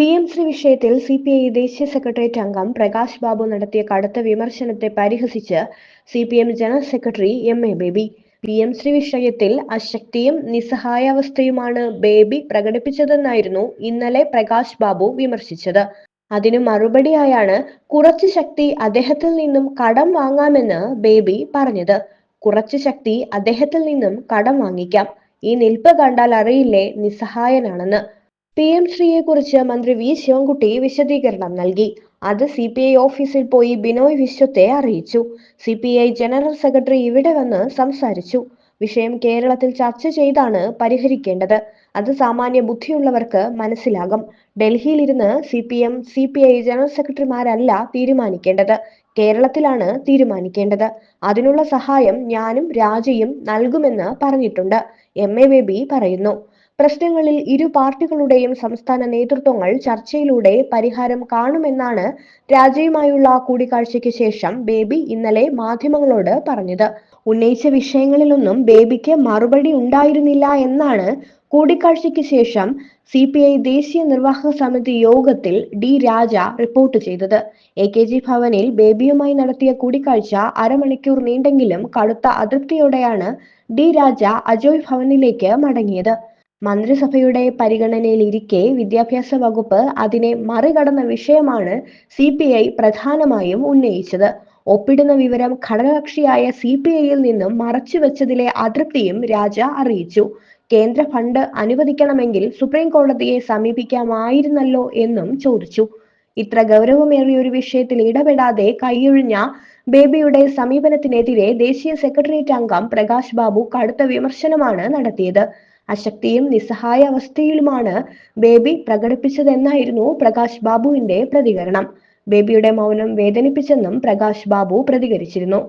P M Shri വിഷയത്തിൽ C P I ദേശീയ secretariat അംഗം പ്രകാശ് ബാബു നടത്തിയ കടുത്ത വിമർശനത്തെ പരിഹസിച്ച് C P M general secretary M A Baby. P M Shri വിഷയത്തിൽ അശക്തിയും നിസ്സഹായാവസ്ഥയുമാണ് ബേബി പ്രകടിപ്പിച്ചതെന്നായിരുന്നു ഇന്നലെ പ്രകാശ് ബാബു വിമർശിച്ചത്. അതിനു മറുപടിയായാണ് കുറച്ച് ശക്തി അദ്ദേഹത്തിൽ നിന്നും കടം വാങ്ങാമെന്ന് ബേബി പറഞ്ഞത്. കുറച്ച് ശക്തി അദ്ദേഹത്തിൽ നിന്നും കടം വാങ്ങിക്കാം. ഈ നിൽപ്പ് കണ്ടാൽ അറിയില്ലേ നിസ്സഹായനാണെന്ന്. പി എം ശ്രീയെ കുറിച്ച് മന്ത്രി വി ശിവൻകുട്ടി വിശദീകരണം നൽകി. അത് സി പി ഐ ഓഫീസിൽ പോയി ബിനോയ് വിശ്വത്തെ അറിയിച്ചു. C P I general secretary ഇവിടെ വന്ന് സംസാരിച്ചു. വിഷയം കേരളത്തിൽ ചർച്ച ചെയ്താണ് പരിഹരിക്കേണ്ടത്. അത് സാമാന്യ ബുദ്ധിയുള്ളവർക്ക് മനസ്സിലാകും. ഡൽഹിയിലിരുന്ന് C P M C P I general സെക്രട്ടറിമാരല്ല തീരുമാനിക്കേണ്ടത്. കേരളത്തിലാണ് തീരുമാനിക്കേണ്ടത്. അതിനുള്ള സഹായം ഞാനും രാജയും നൽകുമെന്ന് പറഞ്ഞിട്ടുണ്ട്. എം എ ബേബി പറയുന്നു. പ്രശ്നങ്ങളിൽ ഇരു പാർട്ടികളുടെയും സംസ്ഥാന നേതൃത്വങ്ങൾ ചർച്ചയിലൂടെ പരിഹാരം കാണുമെന്നാണ് രാജയുമായുള്ള കൂടിക്കാഴ്ചയ്ക്ക് ശേഷം ബേബി ഇന്നലെ മാധ്യമങ്ങളോട് പറഞ്ഞത്. ഉന്നയിച്ച വിഷയങ്ങളിലൊന്നും ബേബിക്ക് മറുപടി ഉണ്ടായിരുന്നില്ല എന്നാണ് കൂടിക്കാഴ്ചയ്ക്ക് ശേഷം സി പി ഐ ദേശീയ നിർവാഹക സമിതി യോഗത്തിൽ ഡി രാജ റിപ്പോർട്ട് ചെയ്തത്. എ കെ ജി ഭവനിൽ ബേബിയുമായി നടത്തിയ കൂടിക്കാഴ്ച അരമണിക്കൂർ നീണ്ടെങ്കിലും കടുത്ത അതൃപ്തിയോടെയാണ് ഡി രാജ അജോയ് ഭവനിലേക്ക് മടങ്ങിയത്. മന്ത്രിസഭയുടെ പരിഗണനയിലിരിക്കെ വിദ്യാഭ്യാസ വകുപ്പ് അതിനെ മറികടന്ന വിഷയമാണ് സി പി ഐ പ്രധാനമായും ഉന്നയിച്ചത്. ഒപ്പിടുന്ന വിവരം ഘടകകക്ഷിയായ സി പി ഐയിൽ നിന്നും മറച്ചുവെച്ചതിലെ അതൃപ്തിയും രാജ അറിയിച്ചു. കേന്ദ്ര ഫണ്ട് അനുവദിക്കണമെങ്കിൽ സുപ്രീം കോടതിയെ സമീപിക്കാമായിരുന്നല്ലോ എന്നും ചോദിച്ചു. ഇത്ര ഗൗരവമേറിയ ഒരു വിഷയത്തിൽ ഇടപെടാതെ കൈയൊഴിഞ്ഞ ബേബിയുടെ സമീപനത്തിനെതിരെ ദേശീയ സെക്രട്ടേറിയറ്റ് അംഗം പ്രകാശ് ബാബു കടുത്ത വിമർശനമാണ് നടത്തിയത്. അശക്തിയും നിസ്സഹായ അവസ്ഥയിലുമാണ് ബേബി പ്രകടിപ്പിച്ചതെന്നായിരുന്നു പ്രകാശ് ബാബുവിന്റെ പ്രതികരണം. ബേബിയുടെ മൗനം വേദനിപ്പിച്ചെന്നും പ്രകാശ് ബാബു പ്രതികരിച്ചിരുന്നു.